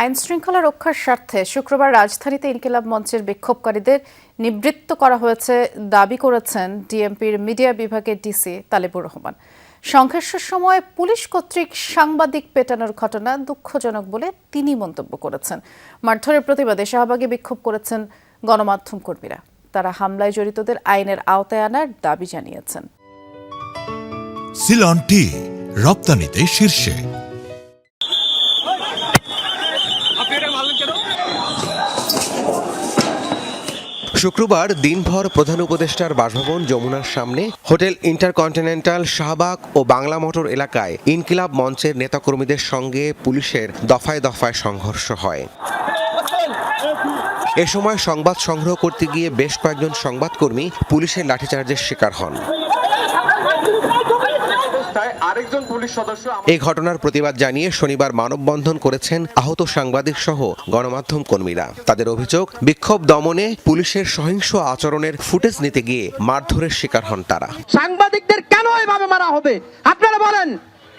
আইন শৃঙ্খলা রক্ষার স্বার্থে শুক্রবার রাজধানীতে ইনকিলাব মঞ্চের বিক্ষোভকারীদের নিবৃত্ত করা হয়েছে দাবি করেছেন ডিএমপির মিডিয়া বিভাগের ডিসি তালেবুর রহমান। সংঘর্ষের সময় পুলিশ কর্তৃক সাংবাদিক পেটানোর ঘটনা দুঃখজনক বলে তিনি মন্তব্য করেছেন। মারধরের প্রতিবাদে শাহবাগে বিক্ষোভ করেছেন গণমাধ্যম কর্মীরা। তারা হামলায় জড়িতদের আইনের আওতায় আনার দাবি জানিয়েছেন। রপ্তানিতে শীর্ষে। শুক্রবার দিনভর প্রধান উপদেষ্টার বাসভবন যমুনার সামনে হোটেল ইন্টারকন্টিনেন্টাল শাহবাগ ও বাংলা মোটর এলাকায় ইনকিলাব মঞ্চের নেতাকর্মীদের সঙ্গে পুলিশের দফায় দফায় সংঘর্ষ হয়। এ সময় সংবাদ সংগ্রহ করতে গিয়ে বেশ কয়েকজন সংবাদকর্মী পুলিশের লাঠিচার্জের শিকার হন। আরেকজন পুলিশ সদস্য এই ঘটনার প্রতিবাদ জানিয়ে শনিবার মানববন্ধন করেছেন আহত সাংবাদিক সহ গণমাধ্যম কর্মীরা। তাদের অভিযোগ বিক্ষোভ দমনে পুলিশের সহিংস আচরণের ফুটেজ নিতে গিয়ে মারধরের শিকার হন তারা। সাংবাদিকদের কেন এভাবে মারা হবে? আপনারা বলেন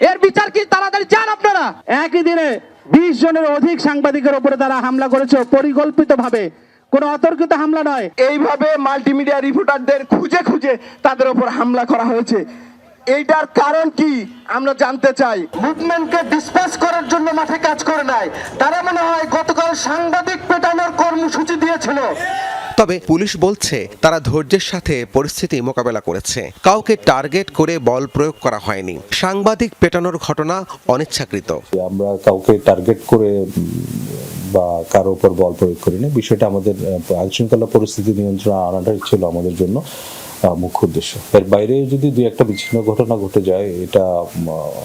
এর বিচার কি তাড়াতাড়ি চান আপনারা? একই দিনে বিশ জনের অধিক সাংবাদিকের উপরে তারা হামলা করেছে পরিকল্পিত ভাবে কোনো অতর্কিত হামলা নয়। এইভাবে মাল্টিমিডিয়া রিপোর্টারদের খুঁজে খুঁজে তাদের উপর হামলা করা হয়েছে। এইটার কারণ কি আমরা জানতে চাই। মুভমেন্টকে ডিসপাস করার জন্য মাঠে কাজ করে নাই। তারা মনে হয় গতকাল সাংবাদিক পেটানোর কর্মসূচি দিয়েছিল। তবে পুলিশ বলছে তারা ধৈর্যের সাথে পরিস্থিতি মোকাবেলা করেছে। কাউকে টার্গেট করে বল প্রয়োগ করা হয়নি। সাংবাদিক পেটানোর ঘটনা অনিচ্ছাকৃত। আমরা কাউকে টার্গেট করে বা কারও উপর বল প্রয়োগ করি না বিষয়টা আমাদের আইন শৃঙ্খলা পরিস্থিতি নিয়ন্ত্রণ আনাটাই ছিল আমাদের জন্য। মুখ্য উদ্দেশ্য। এর বাইরে যদি দুই একটা বিচ্ছিন্ন ঘটনা ঘটে যায় এটা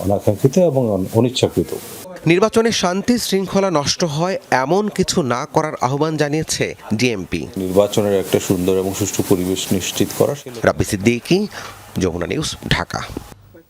অনাকাঙ্ক্ষিত এবং অনিচ্ছাকৃত। নির্বাচনে শান্তি শৃঙ্খলা নষ্ট হয় এমন কিছু না করার আহ্বান জানিয়েছে ডিএমপি। নির্বাচনের একটা সুন্দর এবং সুষ্ঠু পরিবেশ নিশ্চিত করা রাব্বি সিদ্দিকি যমুনা নিউজ ঢাকা।